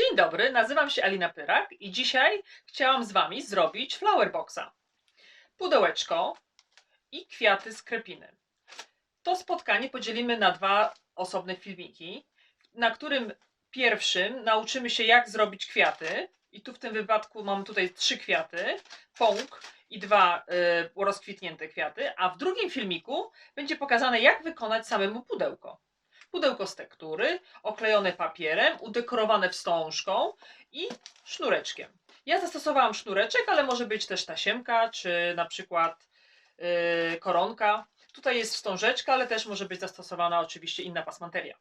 Dzień dobry, nazywam się Alina Pyrak i dzisiaj chciałam z Wami zrobić flower boxa. Pudełeczko i kwiaty z krepiny. To spotkanie podzielimy na dwa osobne filmiki, na którym pierwszym nauczymy się jak zrobić kwiaty i tu w tym wypadku mam tutaj trzy kwiaty, pąk i dwa y, rozkwitnięte kwiaty, a w drugim filmiku będzie pokazane jak wykonać samemu pudełko. Pudełko z tektury, oklejone papierem, udekorowane wstążką i sznureczkiem. Ja zastosowałam sznureczek, ale może być też tasiemka, czy na przykład yy, koronka. Tutaj jest wstążeczka, ale też może być zastosowana oczywiście inna pasmanteria.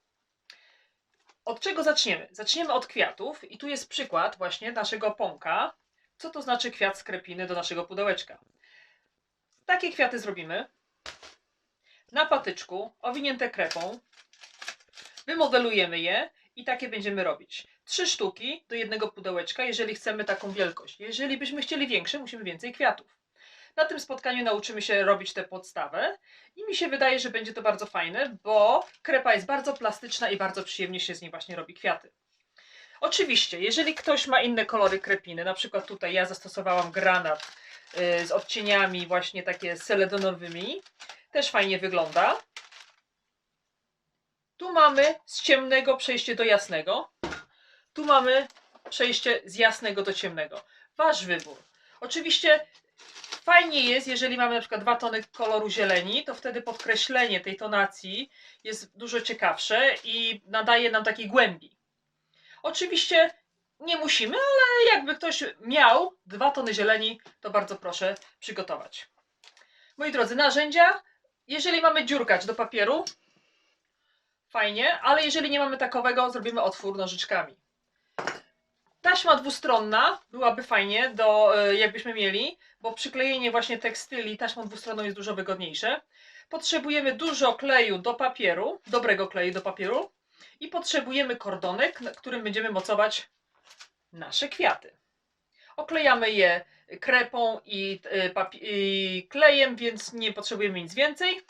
Od czego zaczniemy? Zaczniemy od kwiatów i tu jest przykład właśnie naszego pąka. Co to znaczy kwiat z krepiny do naszego pudełeczka? Takie kwiaty zrobimy na patyczku, owinięte krepą, wymodelujemy je i takie będziemy robić. Trzy sztuki do jednego pudełeczka, jeżeli chcemy taką wielkość. Jeżeli byśmy chcieli większe, musimy więcej kwiatów. Na tym spotkaniu nauczymy się robić tę podstawę i mi się wydaje, że będzie to bardzo fajne, bo krepa jest bardzo plastyczna i bardzo przyjemnie się z niej właśnie robi kwiaty. Oczywiście, jeżeli ktoś ma inne kolory krepiny, na przykład tutaj ja zastosowałam granat y, z odcieniami właśnie takie seledonowymi, też fajnie wygląda. Tu mamy z ciemnego przejście do jasnego. Tu mamy przejście z jasnego do ciemnego. Wasz wybór. Oczywiście fajnie jest, jeżeli mamy na przykład dwa tony koloru zieleni, to wtedy podkreślenie tej tonacji jest dużo ciekawsze i nadaje nam takiej głębi. Oczywiście nie musimy, ale jakby ktoś miał dwa tony zieleni, to bardzo proszę przygotować. Moi drodzy, narzędzia. Jeżeli mamy dziurkacz do papieru, fajnie, ale jeżeli nie mamy takowego, zrobimy otwór nożyczkami. Taśma dwustronna byłaby fajnie, do, e, jakbyśmy mieli, bo przyklejenie właśnie tekstyli taśmą dwustronną jest dużo wygodniejsze. Potrzebujemy dużo kleju do papieru, dobrego kleju do papieru i potrzebujemy kordonek, na którym będziemy mocować nasze kwiaty. Oklejamy je krepą i, e, i klejem, więc nie potrzebujemy nic więcej.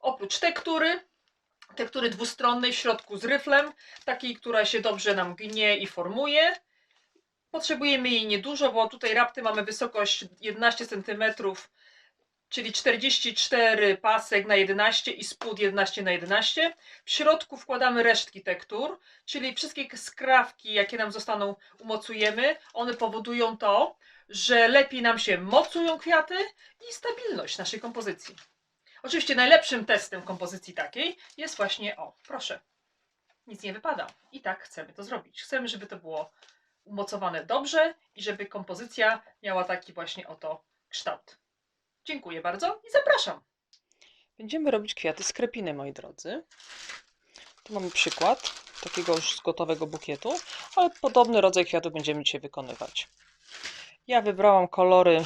Oprócz tektury, tektury dwustronnej w środku z ryflem, takiej, która się dobrze nam gnie i formuje. Potrzebujemy jej niedużo, bo tutaj rapty mamy wysokość 11 cm, czyli 44 pasek na 11 i spód 11 na 11. W środku wkładamy resztki tektur, czyli wszystkie skrawki, jakie nam zostaną, umocujemy. One powodują to, że lepiej nam się mocują kwiaty i stabilność naszej kompozycji. Oczywiście najlepszym testem kompozycji takiej jest właśnie, o, proszę, nic nie wypada. I tak chcemy to zrobić. Chcemy, żeby to było umocowane dobrze i żeby kompozycja miała taki właśnie oto kształt. Dziękuję bardzo i zapraszam. Będziemy robić kwiaty z krepiny, moi drodzy. Tu mamy przykład takiego już gotowego bukietu, ale podobny rodzaj kwiatów będziemy dzisiaj wykonywać. Ja wybrałam kolory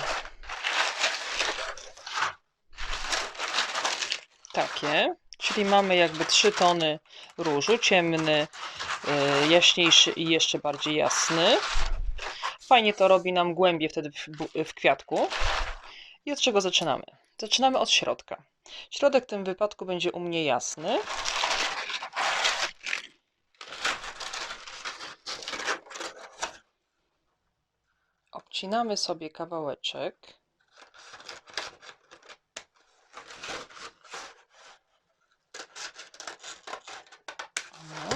takie, czyli mamy jakby trzy tony różu, ciemny, y, jaśniejszy i jeszcze bardziej jasny. Fajnie to robi nam głębiej wtedy w kwiatku. I od czego zaczynamy? Zaczynamy od środka. Środek w tym wypadku będzie u mnie jasny. Obcinamy sobie kawałeczek. O.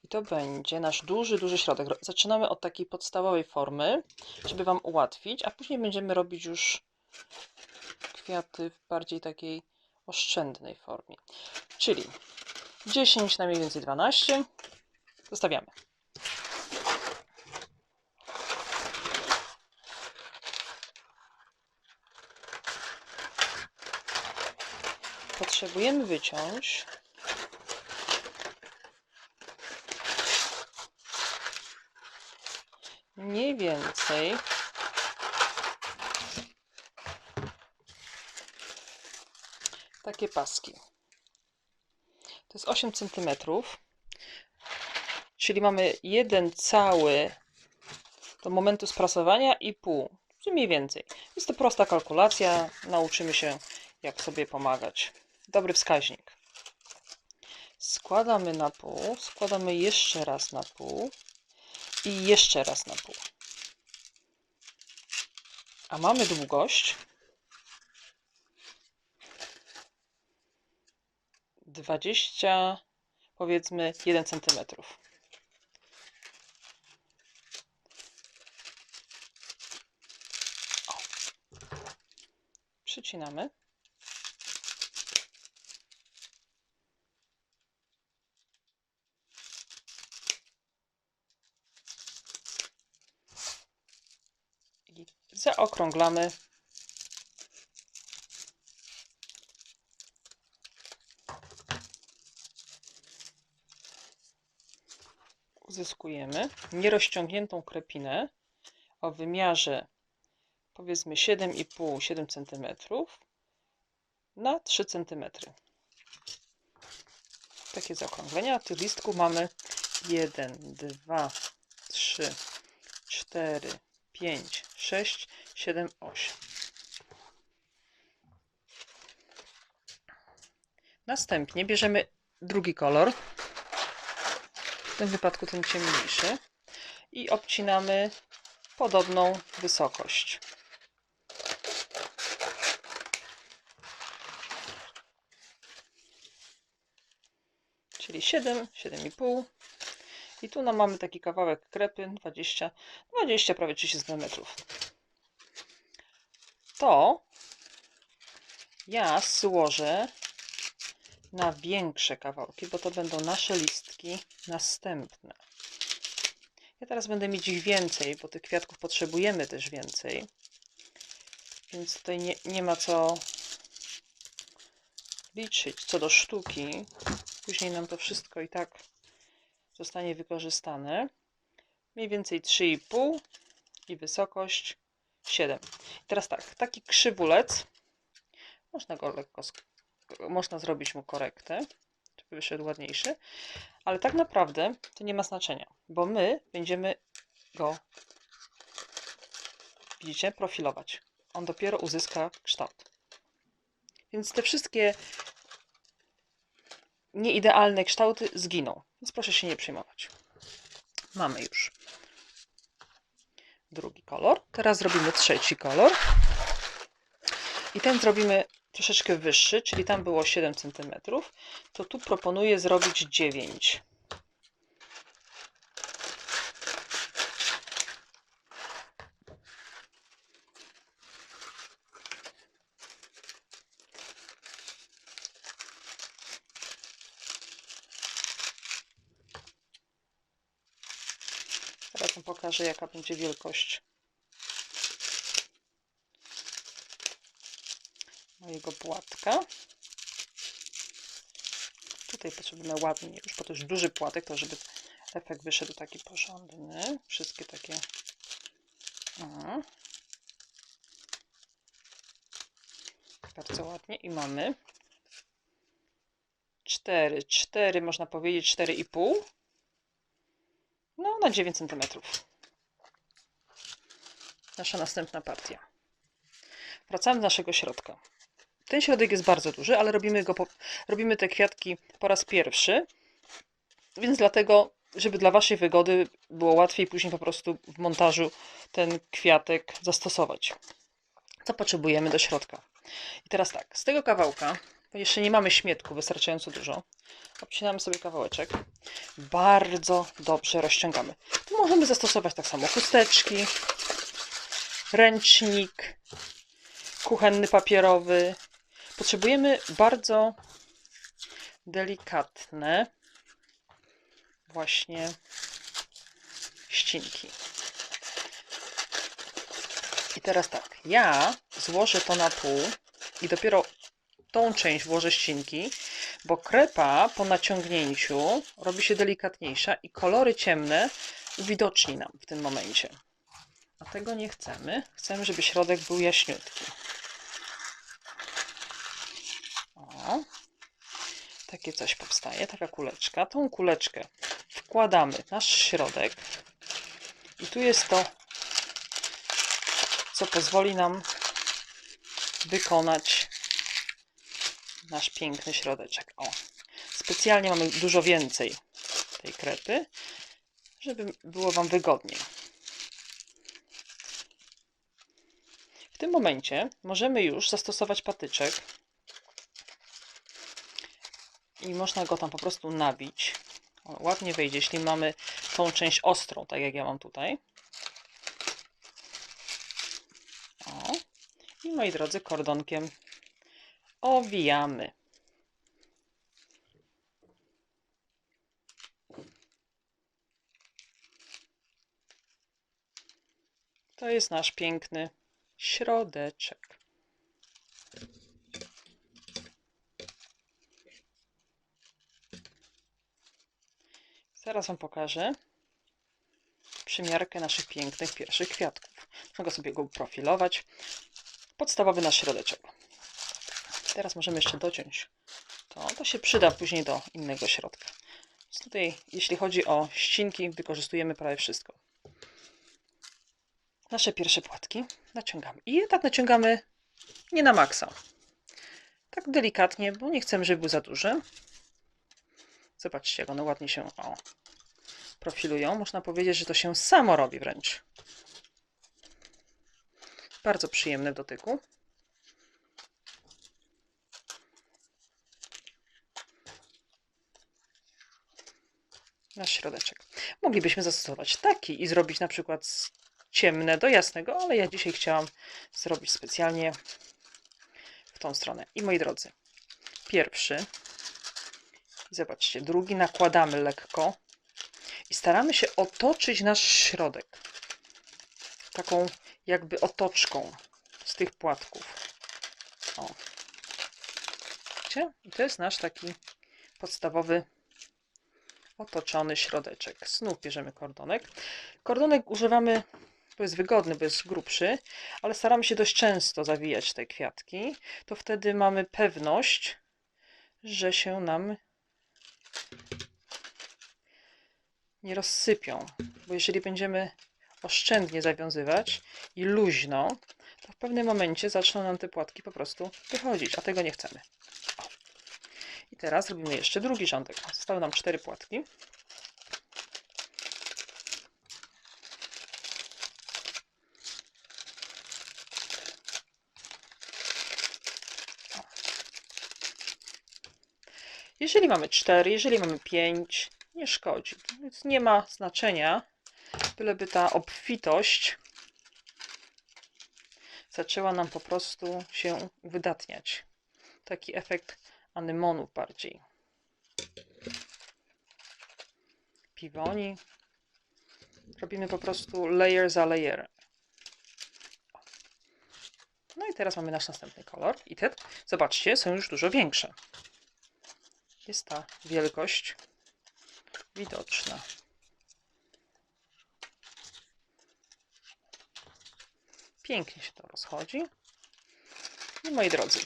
I to będzie nasz duży, duży środek. Ro- Zaczynamy od takiej podstawowej formy, żeby Wam ułatwić, a później będziemy robić już kwiaty w bardziej takiej oszczędnej formie. Czyli 10 na mniej więcej 12. Zostawiamy. Potrzebujemy wyciąć mniej więcej takie paski. To jest 8 cm. Czyli mamy jeden cały do momentu sprasowania i pół. Czyli mniej więcej. Jest to prosta kalkulacja. Nauczymy się, jak sobie pomagać. Dobry wskaźnik. Składamy na pół. Składamy jeszcze raz na pół. I jeszcze raz na pół. A mamy długość 20, powiedzmy 1 cm. Przycinamy. I zaokrąglamy uzyskujemy nierozciągniętą krepinę o wymiarze powiedzmy 7,5-7 cm na 3 cm. Takie zaokrąglenia. Tych listków mamy 1, 2, 3, 4, 5, 6, 7, 8. Następnie bierzemy drugi kolor. W tym wypadku ten ciemniejszy. I obcinamy podobną wysokość. Czyli 7, 7,5. I tu nam mamy taki kawałek krepy 20, 20 prawie 30 cm. To ja złożę na większe kawałki, bo to będą nasze listki następne. Ja teraz będę mieć ich więcej, bo tych kwiatków potrzebujemy też więcej. Więc tutaj nie, nie ma co liczyć co do sztuki. Później nam to wszystko i tak zostanie wykorzystane. Mniej więcej 3,5 i wysokość 7. I teraz tak, taki krzywulec, można go lekko, można zrobić mu korektę, żeby wyszedł ładniejszy, ale tak naprawdę to nie ma znaczenia, bo my będziemy go, widzicie, profilować. On dopiero uzyska kształt. Więc te wszystkie nieidealne kształty zginą. Więc proszę się nie przejmować. Mamy już drugi kolor. Teraz zrobimy trzeci kolor. I ten zrobimy troszeczkę wyższy, czyli tam było 7 cm. To tu proponuję zrobić 9. Teraz wam pokażę, jaka będzie wielkość mojego płatka. Tutaj potrzebujemy ładnie już, bo to już duży płatek, to żeby efekt wyszedł taki porządny. Wszystkie takie... O. Bardzo ładnie i mamy 4, 4 można powiedzieć 4,5 no na 9 cm. Nasza następna partia. Wracamy do naszego środka. Ten środek jest bardzo duży, ale robimy, go po, robimy te kwiatki po raz pierwszy, więc dlatego, żeby dla Waszej wygody było łatwiej później po prostu w montażu ten kwiatek zastosować. Co potrzebujemy do środka? I teraz tak, z tego kawałka, bo jeszcze nie mamy śmietku wystarczająco dużo, obcinamy sobie kawałeczek, bardzo dobrze rozciągamy. Tu możemy zastosować tak samo chusteczki, ręcznik, kuchenny papierowy. Potrzebujemy bardzo delikatne właśnie ścinki. I teraz tak, ja złożę to na pół i dopiero tą część włożę ścinki, bo krepa po naciągnięciu robi się delikatniejsza i kolory ciemne uwidoczni nam w tym momencie. A tego nie chcemy. Chcemy, żeby środek był jaśniutki. O, takie coś powstaje, taka kuleczka. Tą kuleczkę wkładamy w nasz środek i tu jest to, co pozwoli nam wykonać nasz piękny środeczek. O, specjalnie mamy dużo więcej tej krepy, żeby było Wam wygodniej. W tym momencie możemy już zastosować patyczek i można go tam po prostu nabić. On ładnie wyjdzie, jeśli mamy tą część ostrą, tak jak ja mam tutaj. O. I moi drodzy, kordonkiem owijamy. To jest nasz piękny środeczek. Zaraz Wam pokażę przymiarkę naszych pięknych pierwszych kwiatków. Mogę sobie go profilować. Podstawowy nasz środeczek. Teraz możemy jeszcze dociąć to. To się przyda później do innego środka. Więc tutaj, jeśli chodzi o ścinki, wykorzystujemy prawie wszystko. Nasze pierwsze płatki naciągamy. I je tak naciągamy nie na maksa. Tak delikatnie, bo nie chcemy, żeby był za duży. Zobaczcie, jak one ładnie się o, profilują. Można powiedzieć, że to się samo robi wręcz. Bardzo przyjemne w dotyku. Nasz środeczek. Moglibyśmy zastosować taki i zrobić na przykład z ciemne do jasnego, ale ja dzisiaj chciałam zrobić specjalnie w tą stronę. I moi drodzy, pierwszy, zobaczcie, drugi nakładamy lekko i staramy się otoczyć nasz środek taką jakby otoczką z tych płatków. O. Widzicie? I to jest nasz taki podstawowy otoczony środeczek. Znów bierzemy kordonek. Kordonek używamy, bo jest wygodny, bo jest grubszy, ale staramy się dość często zawijać te kwiatki. To wtedy mamy pewność, że się nam nie rozsypią. Bo jeżeli będziemy oszczędnie zawiązywać i luźno, to w pewnym momencie zaczną nam te płatki po prostu wychodzić, a tego nie chcemy. I teraz robimy jeszcze drugi rządek. Zostały nam cztery płatki. Jeżeli mamy 4, jeżeli mamy 5, nie szkodzi. Więc nie ma znaczenia, byleby ta obfitość zaczęła nam po prostu się uwydatniać. Taki efekt anemonów bardziej. Piwoni. Robimy po prostu layer za layer. No i teraz mamy nasz następny kolor. I te, zobaczcie, są już dużo większe. Jest ta wielkość widoczna. Pięknie się to rozchodzi. I moi drodzy,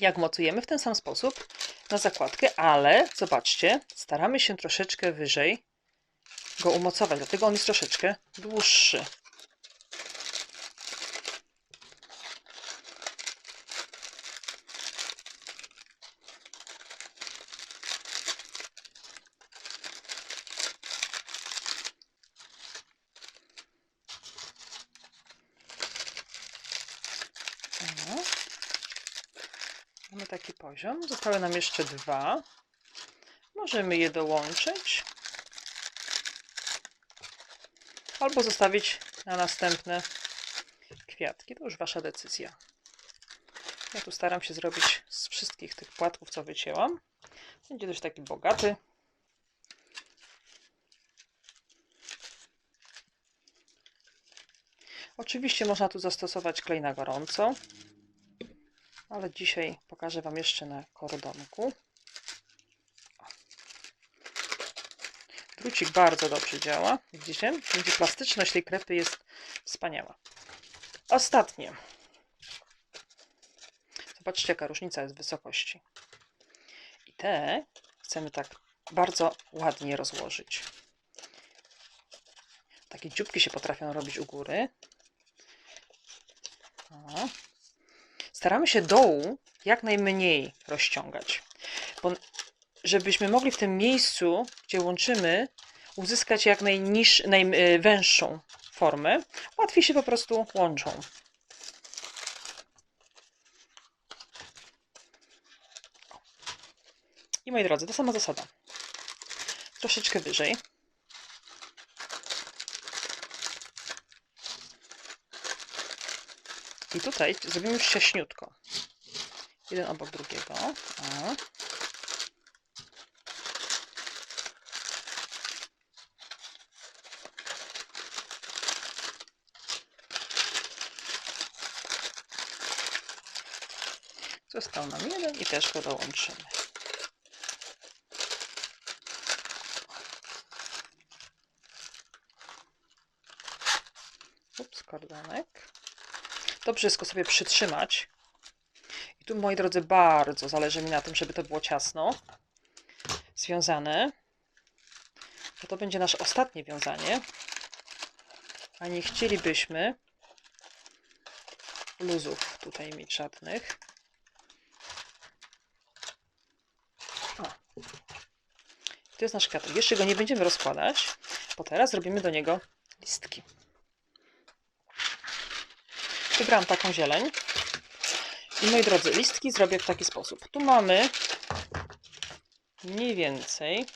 jak mocujemy w ten sam sposób na zakładkę, ale zobaczcie, staramy się troszeczkę wyżej go umocować, dlatego on jest troszeczkę dłuższy. Mamy taki poziom. Zostały nam jeszcze dwa. Możemy je dołączyć. Albo zostawić na następne kwiatki. To już Wasza decyzja. Ja tu staram się zrobić z wszystkich tych płatków, co wycięłam. Będzie dość taki bogaty. Oczywiście można tu zastosować klej na gorąco, ale dzisiaj pokażę Wam jeszcze na kordonku. Drucik bardzo dobrze działa. Widzicie? Będzie plastyczność tej krepy jest wspaniała. Ostatnie. Zobaczcie, jaka różnica jest wysokości. I te chcemy tak bardzo ładnie rozłożyć. Takie dzióbki się potrafią robić u góry. O. Staramy się dołu jak najmniej rozciągać, bo żebyśmy mogli w tym miejscu, gdzie łączymy, uzyskać jak najniż, najwęższą formę, łatwiej się po prostu łączą. I moi drodzy, ta sama zasada. Troszeczkę wyżej. Tutaj zrobimy już ciaśniutko. Jeden obok drugiego. O. Został nam jeden i też go dołączymy. Ups, kordonek. To wszystko sobie przytrzymać. I tu, moi drodzy, bardzo zależy mi na tym, żeby to było ciasno związane. Bo to będzie nasze ostatnie wiązanie. A nie chcielibyśmy luzów tutaj mieć żadnych. To jest nasz kwiatek. Jeszcze go nie będziemy rozkładać, bo teraz robimy do niego listki. Wybrałam taką zieleń. I moi drodzy, listki zrobię w taki sposób. Tu mamy mniej więcej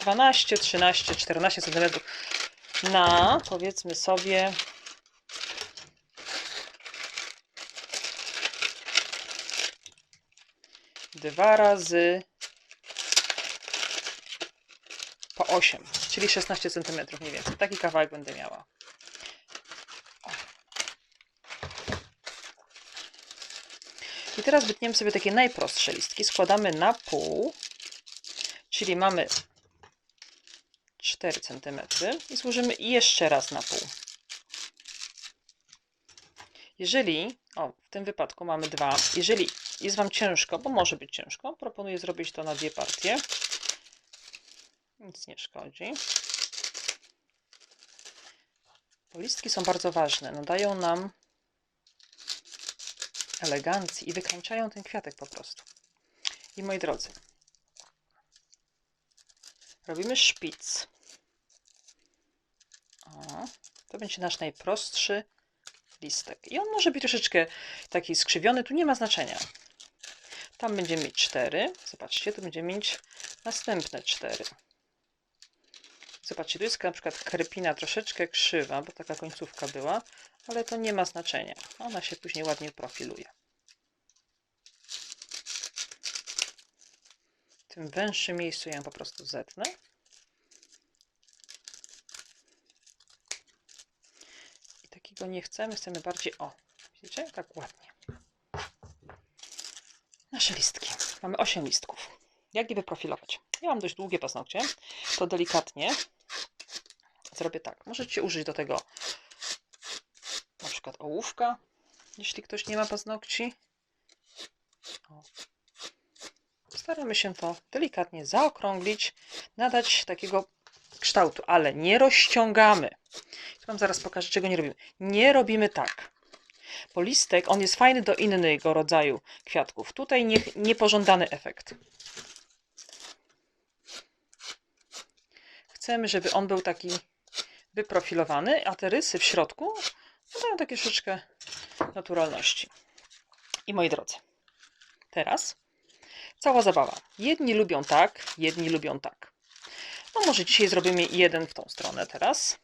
12, 13, 14 cm na powiedzmy sobie dwa razy po 8, czyli 16 cm mniej więcej. Taki kawałek będę miała. I teraz wytniemy sobie takie najprostsze listki. Składamy na pół, czyli mamy 4 cm i złożymy jeszcze raz na pół. Jeżeli, o w tym wypadku mamy dwa, jeżeli jest Wam ciężko, bo może być ciężko, proponuję zrobić to na dwie partie. Nic nie szkodzi. Bo listki są bardzo ważne. Nadają nam elegancji i wykańczają ten kwiatek po prostu. I moi drodzy, robimy szpic. O, to będzie nasz najprostszy listek. I on może być troszeczkę taki skrzywiony, tu nie ma znaczenia. Tam będziemy mieć 4. Zobaczcie, tu będziemy mieć następne 4. Zobaczcie, tu jest na przykład krepina troszeczkę krzywa, bo taka końcówka była, ale to nie ma znaczenia. Ona się później ładnie profiluje. W tym węższym miejscu ją po prostu zetnę. I takiego nie chcemy, chcemy bardziej, o, widzicie, tak ładnie. Nasze listki. Mamy 8 listków. Jak je wyprofilować? Ja mam dość długie paznokcie, to delikatnie zrobię tak. Możecie użyć do tego przykład ołówka, jeśli ktoś nie ma paznokci. O. Staramy się to delikatnie zaokrąglić, nadać takiego kształtu, ale nie rozciągamy. Tu Wam zaraz pokażę, czego nie robimy. Nie robimy tak. Bo listek, on jest fajny do innego rodzaju kwiatków. Tutaj nie, niepożądany efekt. Chcemy, żeby on był taki wyprofilowany, a te rysy w środku dają takie troszeczkę naturalności. I moi drodzy, teraz cała zabawa. Jedni lubią tak, jedni lubią tak. No może dzisiaj zrobimy jeden w tą stronę teraz.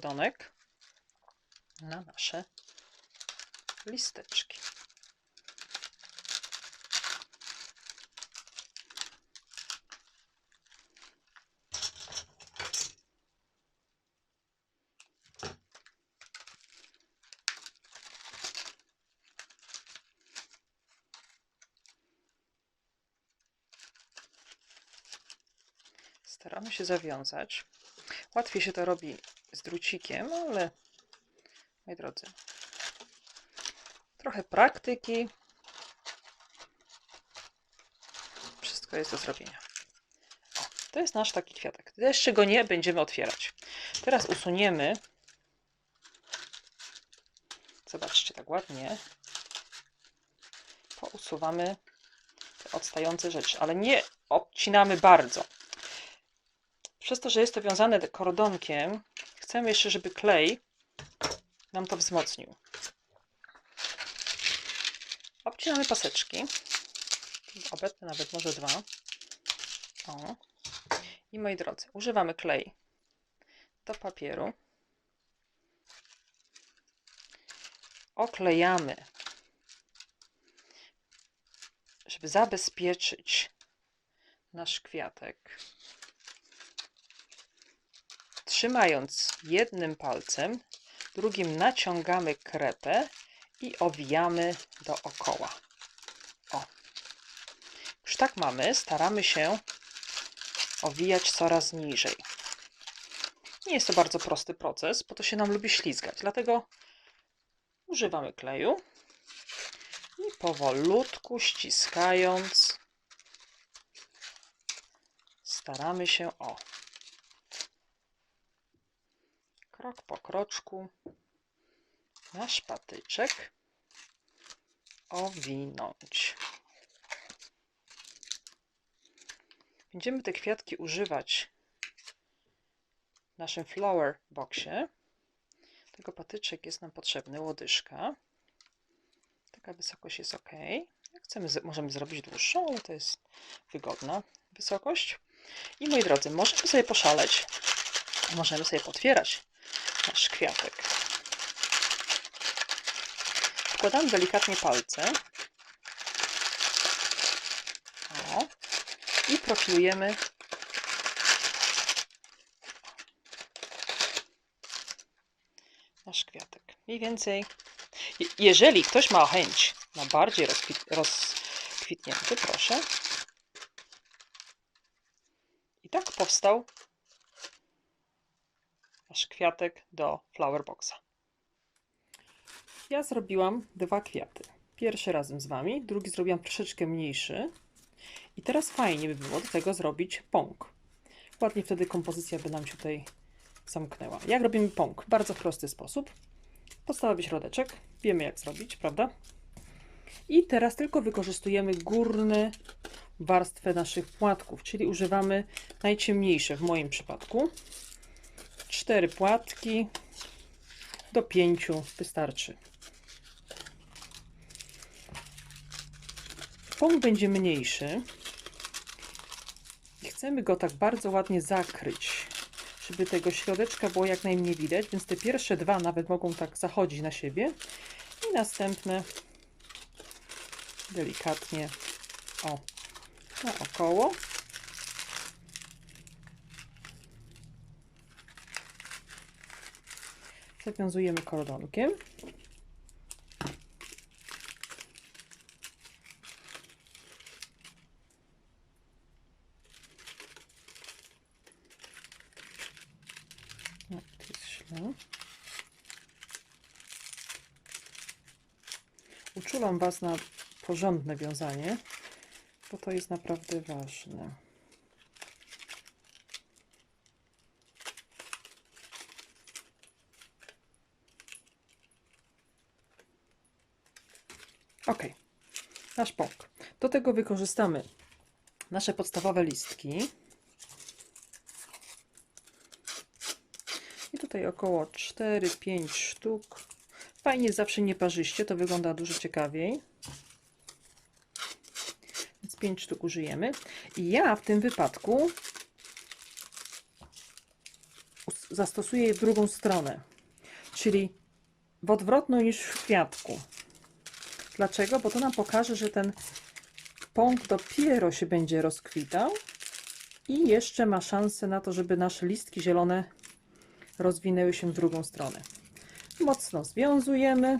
Nasz kordonek na nasze listeczki. Staramy się zawiązać. Łatwiej się to robi z drucikiem, ale moi drodzy, trochę praktyki. Wszystko jest do zrobienia. To jest nasz taki kwiatek. Jeszcze go nie będziemy otwierać. Teraz usuniemy. Zobaczcie, tak ładnie. Pousuwamy te odstające rzeczy, ale nie obcinamy bardzo. Przez to, że jest to wiązane kordonkiem, chcemy jeszcze, żeby klej nam to wzmocnił. Obcinamy paseczki. Obecne nawet może dwa. O. I moi drodzy, używamy klej do papieru. Oklejamy, żeby zabezpieczyć nasz kwiatek. Trzymając jednym palcem, drugim naciągamy krepę i owijamy dookoła. O. Już tak mamy, staramy się owijać coraz niżej. Nie jest to bardzo prosty proces, bo to się nam lubi ślizgać, dlatego używamy kleju i powolutku ściskając staramy się o krok po kroczku nasz patyczek owinąć. Będziemy te kwiatki używać w naszym flower boxie. Tego patyczek jest nam potrzebny, łodyżka. Taka wysokość jest ok. Chcemy, możemy zrobić dłuższą, ale to jest wygodna wysokość. I moi drodzy, możemy sobie poszaleć. Możemy sobie potwierać nasz kwiatek. Wkładamy delikatnie palce. O. I profilujemy nasz kwiatek. Mniej więcej. je- Jeżeli ktoś ma chęć na bardziej rozkwit, rozkwitnięty, proszę. I tak powstał nasz kwiatek do flower boxa. Ja zrobiłam dwa kwiaty. Pierwszy razem z Wami, drugi zrobiłam troszeczkę mniejszy. I teraz fajnie by było do tego zrobić pąk. Ładnie wtedy kompozycja by nam się tutaj zamknęła. Jak robimy pąk? Bardzo prosty sposób. Podstawowy środeczek. Wiemy jak zrobić, prawda? I teraz tylko wykorzystujemy górne warstwę naszych płatków, czyli używamy najciemniejsze w moim przypadku. Cztery płatki do pięciu wystarczy. Pąk będzie mniejszy i chcemy go tak bardzo ładnie zakryć, żeby tego środeczka było jak najmniej widać, więc te pierwsze dwa nawet mogą tak zachodzić na siebie i następne delikatnie o naokoło. Zawiązujemy kordonkiem. Źle. Uczulam Was na porządne wiązanie, bo to jest naprawdę ważne. Ok, nasz pąk. Do tego wykorzystamy nasze podstawowe listki. I tutaj około 4-5 sztuk. Fajnie zawsze nieparzyście, to wygląda dużo ciekawiej. Więc 5 sztuk użyjemy. I ja w tym wypadku zastosuję drugą stronę, czyli w odwrotną niż w kwiatku. Dlaczego? Bo to nam pokaże, że ten pąk dopiero się będzie rozkwitał i jeszcze ma szansę na to, żeby nasze listki zielone rozwinęły się w drugą stronę. Mocno związujemy.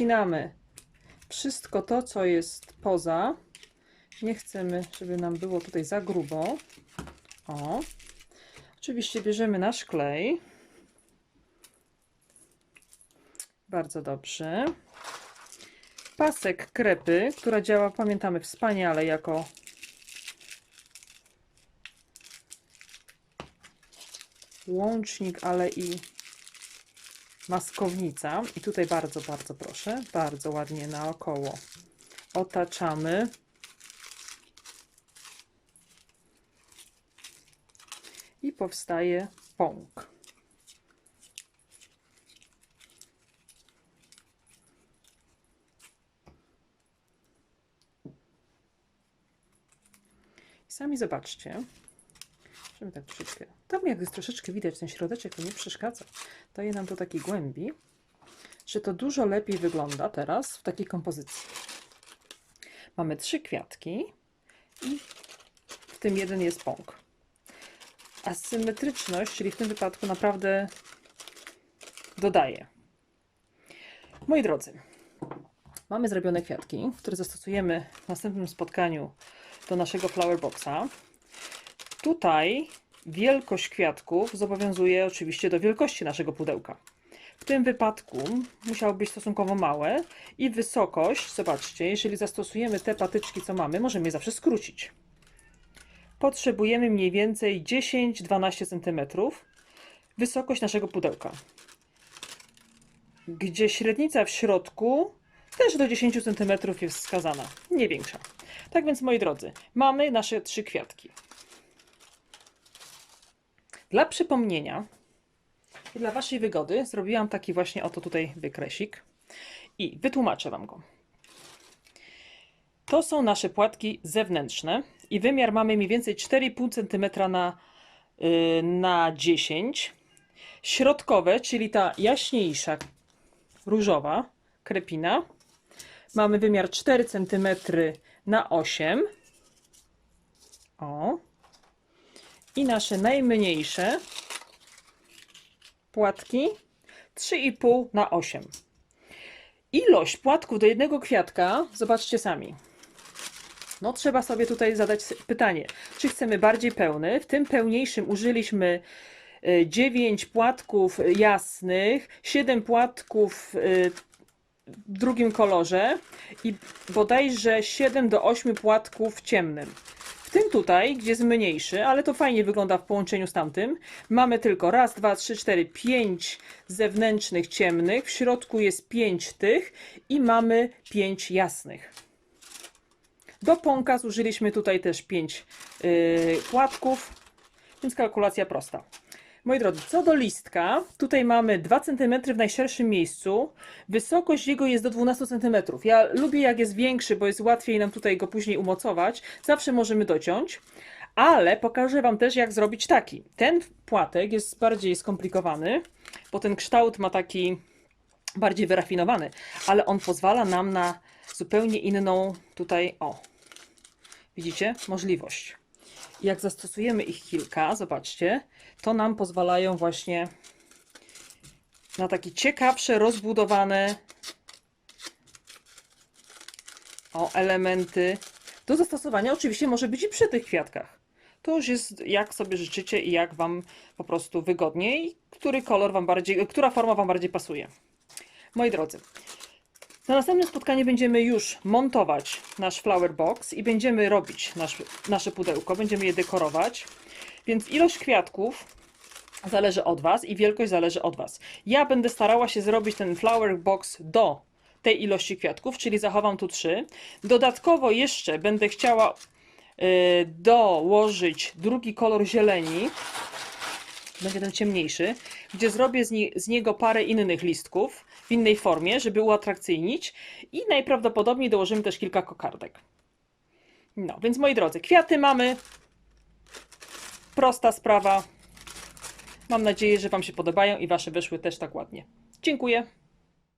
O. Obcinamy wszystko to, co jest poza. Nie chcemy, żeby nam było tutaj za grubo. O. Oczywiście bierzemy nasz klej. Bardzo dobrze. Pasek krepy, która działa, pamiętamy, wspaniale jako łącznik, ale i maskownica. I tutaj bardzo, bardzo proszę, bardzo ładnie naokoło otaczamy. I powstaje pąk. Sami zobaczcie, żeby tak tam jak jest troszeczkę widać ten środeczek, to nie przeszkadza. Daje nam to takiej głębi, że to dużo lepiej wygląda teraz w takiej kompozycji. Mamy trzy kwiatki i w tym jeden jest pąk. Asymetryczność, czyli w tym wypadku naprawdę dodaje. Moi drodzy, mamy zrobione kwiatki, które zastosujemy w następnym spotkaniu do naszego flower boxa. Tutaj wielkość kwiatków zobowiązuje oczywiście do wielkości naszego pudełka. W tym wypadku musiało być stosunkowo małe i wysokość, zobaczcie, jeżeli zastosujemy te patyczki, co mamy, możemy je zawsze skrócić. Potrzebujemy mniej więcej 10-12 cm wysokość naszego pudełka, gdzie średnica w środku też do 10 cm jest wskazana, nie większa. Tak więc, moi drodzy, mamy nasze trzy kwiatki. Dla przypomnienia i dla Waszej wygody zrobiłam taki właśnie oto tutaj wykresik i wytłumaczę Wam go. To są nasze płatki zewnętrzne i wymiar mamy mniej więcej 4,5 cm na, yy, na 10. Środkowe, czyli ta jaśniejsza, różowa krepina, mamy wymiar 4 cm na 8. O. I nasze najmniejsze płatki 3,5 na 8. Ilość płatków do jednego kwiatka, zobaczcie sami. No trzeba sobie tutaj zadać pytanie, czy chcemy bardziej pełny. W tym pełniejszym użyliśmy 9 płatków jasnych, 7 płatków y, w drugim kolorze i bodajże 7 do 8 płatków ciemnym. W tym tutaj, gdzie jest mniejszy, ale to fajnie wygląda w połączeniu z tamtym, mamy tylko raz, dwa, trzy, cztery, pięć zewnętrznych ciemnych, w środku jest pięć tych i mamy pięć jasnych. Do pąka zużyliśmy tutaj też pięć yy, płatków, więc kalkulacja prosta. Moi drodzy, co do listka, tutaj mamy 2 cm w najszerszym miejscu. Wysokość jego jest do 12 cm. Ja lubię jak jest większy, bo jest łatwiej nam tutaj go później umocować. Zawsze możemy dociąć. Ale pokażę Wam też, jak zrobić taki. Ten płatek jest bardziej skomplikowany, bo ten kształt ma taki bardziej wyrafinowany, ale on pozwala nam na zupełnie inną tutaj, o, widzicie, możliwość. Jak zastosujemy ich kilka, zobaczcie, to nam pozwalają właśnie na takie ciekawsze, rozbudowane o, elementy. Do zastosowania oczywiście może być i przy tych kwiatkach. To już jest jak sobie życzycie i jak Wam po prostu wygodniej, który kolor Wam bardziej, która forma Wam bardziej pasuje. Moi drodzy, na następnym spotkaniu będziemy już montować nasz flower box i będziemy robić nasz, nasze pudełko, będziemy je dekorować. Więc ilość kwiatków zależy od Was i wielkość zależy od Was. Ja będę starała się zrobić ten flower box do tej ilości kwiatków, czyli zachowam tu trzy. Dodatkowo jeszcze będę chciała y, dołożyć drugi kolor zieleni, będzie ten ciemniejszy, gdzie zrobię z, nie, z niego parę innych listków w innej formie, żeby uatrakcyjnić i najprawdopodobniej dołożymy też kilka kokardek. No, więc moi drodzy, kwiaty mamy. Prosta sprawa. Mam nadzieję, że Wam się podobają i Wasze wyszły też tak ładnie. Dziękuję.